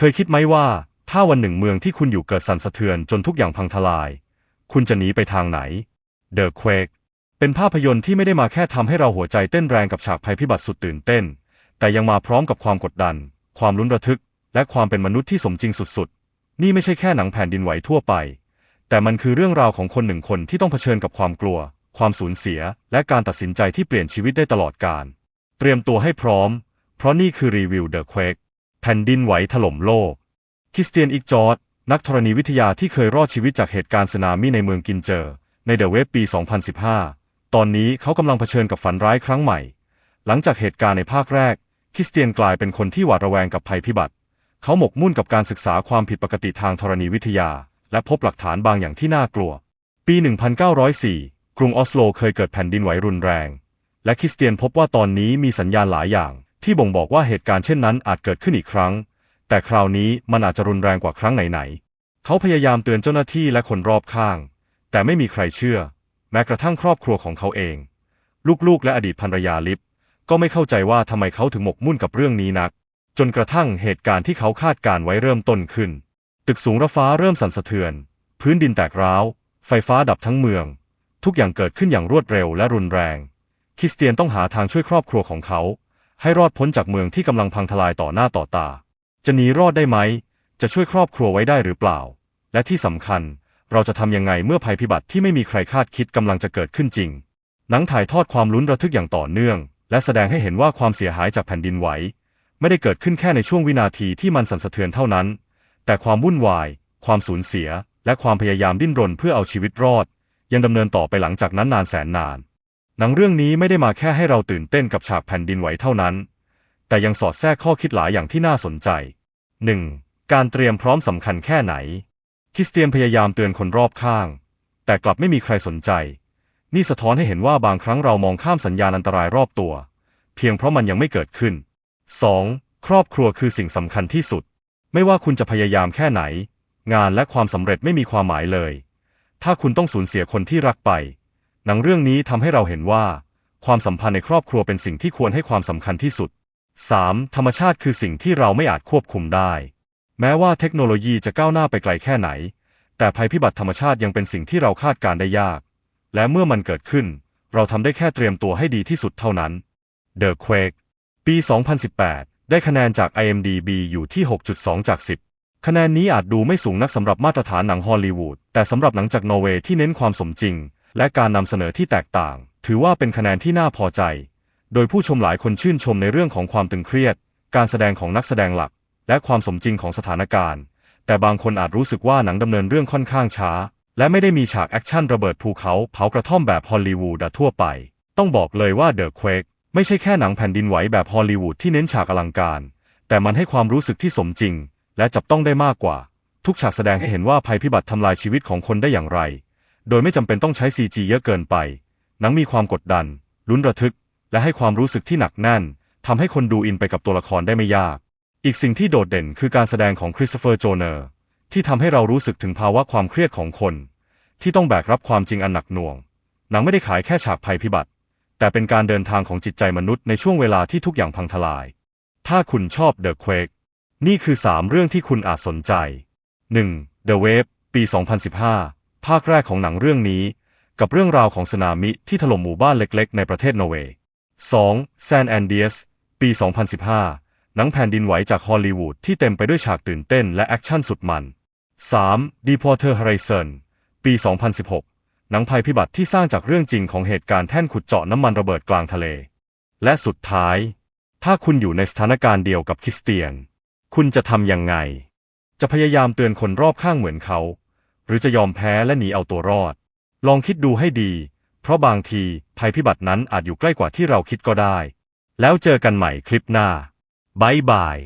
เคยคิดไหมว่า ถ้าวันหนึ่งเมืองที่คุณอยู่เกิดสั่นสะเทือนจนทุกอย่างพังทลาย คุณจะหนีไปทางไหน The Quake เป็นภาพยนตร์ที่ไม่ได้มาแค่ทำให้เราหัวใจเต้นแรงกับฉากภัยพิบัติสุดตื่นเต้น แต่ยังมาพร้อมกับความกดดัน ความลุ้นระทึก และความเป็นมนุษย์ที่สมจริงสุดๆ นี่ไม่ใช่แค่หนังแผ่นดินไหวทั่วไป แต่มันคือเรื่องราวของคนหนึ่งคนที่ต้องเผชิญกับความกลัว ความสูญเสีย และการตัดสินใจที่เปลี่ยนชีวิตได้ตลอดกาล เตรียมตัวให้พร้อม เพราะนี่คือรีวิว The Quake แผ่นดินไหวถล่มโลก คริสเตียนอิกจอร์ดนักธรณีวิทยาที่เคยรอดชีวิตจากเหตุการณ์สึนามิในเมืองกินเจอ ในเดอะเวฟปี 2015 ตอนนี้เขากำลังเผชิญกับฝันร้ายครั้งใหม่ หลังจากเหตุการณ์ในภาคแรก คริสเตียนกลายเป็นคนที่หวาดระแวงกับภัยพิบัติ เขาหมกมุ่นกับการศึกษาความผิดปกติทางธรณีวิทยา และพบหลักฐานบางอย่างที่น่ากลัว ปี 1904 กรุงออสโลเคยเกิดแผ่นดินไหวรุนแรง และคริสเตียนพบว่าตอนนี้มีสัญญาณหลายอย่าง ที่บ่งบอกว่าเหตุการณ์เช่นนั้นอาจเกิดขึ้นอีกครั้ง แต่คราวนี้มันอาจจะรุนแรงกว่าครั้งไหนๆ เขาพยายามเตือนเจ้าหน้าที่และคนรอบข้าง แต่ไม่มีใครเชื่อ แม้กระทั่งครอบครัวของเขาเอง ลูกๆ และอดีตภรรยาลิฟก็ไม่เข้าใจว่าทำไมเขาถึงหมกมุ่นกับเรื่องนี้นัก จนกระทั่งเหตุการณ์ที่เขาคาดการไว้เริ่มต้นขึ้น ตึกสูงระฟ้าเริ่มสั่นสะเทือน พื้นดินแตกร้าว ไฟฟ้าดับทั้งเมือง ทุกอย่างเกิดขึ้นอย่างรวดเร็วและรุนแรง คริสเตียนต้องหาทางช่วยครอบครัวของเขา ให้รอดพ้นจากเมืองที่กำลังพังทลายต่อหน้าต่อตา จะหนีรอดได้ไหม จะช่วยครอบครัวไว้ได้หรือเปล่า และที่สำคัญ เราจะทำยังไงเมื่อภัยพิบัติที่ไม่มีใครคาดคิดกำลังจะเกิดขึ้นจริง หนังถ่ายทอดความลุ้นระทึกอย่างต่อเนื่อง และแสดงให้เห็นว่าความเสียหายจากแผ่นดินไหว ไม่ได้เกิดขึ้นแค่ในช่วงวินาทีที่มันสั่นสะเทือนเท่านั้น แต่ความวุ่นวาย ความสูญเสีย และความพยายามดิ้นรนเพื่อเอาชีวิตรอด ยังดำเนินต่อไปหลังจากนั้นนานแสนนาน หนังเรื่องนี้ไม่ได้มาแค่ให้เราตื่นเต้นกับฉากแผ่นดินไหวเท่านั้น แต่ยังสอดแทรกข้อคิดหลายอย่างที่น่าสนใจ 1. การเตรียมพร้อมสำคัญแค่ไหน คริสเตียนพยายามเตือนคนรอบข้าง แต่กลับไม่มีใครสนใจ นี่สะท้อนให้เห็นว่าบางครั้งเรามองข้ามสัญญาณอันตรายรอบตัว เพียงเพราะมันยังไม่เกิดขึ้น 2. ครอบครัวคือสิ่งสำคัญที่สุด ไม่ว่าคุณจะพยายามแค่ไหน งานและความสำเร็จไม่มีความหมายเลย ถ้าคุณต้องสูญเสียคนที่รักไป หนังเรื่องนี้ทำให้เราเห็นว่า ความสัมพันธ์ในครอบครัวเป็นสิ่งที่ควรให้ความสำคัญที่สุด 3. ธรรมชาติคือสิ่งที่เราไม่อาจควบคุมได้ แม้ว่าเทคโนโลยีจะก้าวหน้าไปไกลแค่ไหน แต่ภัยพิบัติธรรมชาติยังเป็นสิ่งที่เราคาดการได้ยาก และเมื่อมันเกิดขึ้น เราทำได้แค่เตรียมตัวให้ดีที่สุดเท่านั้น The Quake ปี 2018 ได้คะแนนจาก IMDb อยู่ที่ 6.2 จาก 10 คะแนนนี้อาจดูไม่สูงนักสำหรับมาตรฐานหนังฮอลลีวูดแต่สำหรับหนังจากนอร์เวย์ที่เน้นความสมจริง และการนำเสนอที่แตกต่าง ถือว่าเป็นคะแนนที่น่าพอใจ โดยผู้ชมหลายคนชื่นชมในเรื่องของความตึงเครียด การแสดงของนักแสดงหลัก และความสมจริงของสถานการณ์ แต่บางคนอาจรู้สึกว่าหนังดำเนินเรื่องค่อนข้างช้า และไม่ได้มีฉากแอคชั่นระเบิดภูเขาเผากระท่อมแบบฮอลลีวูดทั่วไป ต้องบอกเลยว่า The Quake ไม่ใช่แค่หนังแผ่นดินไหวแบบฮอลลีวูดที่เน้นฉากอลังการ แต่มันให้ความรู้สึกที่สมจริง และจับต้องได้มากกว่า ทุกฉากแสดงให้เห็นว่าภัยพิบัติทำลายชีวิตของคนได้อย่างไร โดยไม่จำเป็นต้องใช้ CG เยอะเกินไป หนังมีความกดดัน ลุ้นระทึก และให้ความรู้สึกที่หนักแน่นทำให้คนดูอินไปกับตัวละครได้ไม่ยาก อีกสิ่งที่โดดเด่นคือการแสดงของคริสโตเฟอร์โจเนอร์ที่ทำให้เรารู้สึกถึงภาวะความเครียดของคน ที่ต้องแบกรับความจริงอันหนักหน่วง หนังไม่ได้ขายแค่ฉากภัยพิบัติ แต่เป็นการเดินทางของจิตใจมนุษย์ในช่วงเวลาที่ทุกอย่างพังทลาย ถ้าคุณชอบ The Quake นี่คือ 3 เรื่องที่คุณอาจสนใจ 1. The Wave ปี 2015 ภาคแรกของหนังเรื่องนี้ กับเรื่องราวของสึนามิที่ถล่มหมู่บ้านเล็กๆ ในประเทศนอร์เวย์ 2. San Andreas ปี 2015 หนังแผ่นดินไหวจากฮอลลีวูดที่เต็มไปด้วยฉากตื่นเต้นและแอคชั่นสุดมัน 3. Deepwater Horizon ปี 2016 หนังภัยพิบัติที่สร้างจากเรื่องจริงของเหตุการณ์แท่นขุดเจาะน้ำมันระเบิดกลางทะเล และสุดท้าย ถ้าคุณอยู่ในสถานการณ์เดียวกับคริสเตียน คุณจะทำยังไง จะพยายามเตือนคนรอบข้างเหมือนเขา หรือจะยอมแพ้และหนีเอาตัวรอด ลองคิดดูให้ดี เพราะบางทีภัยพิบัตินั้นอาจอยู่ใกล้กว่าที่เราคิดก็ได้ แล้วเจอกันใหม่คลิปหน้าบายบาย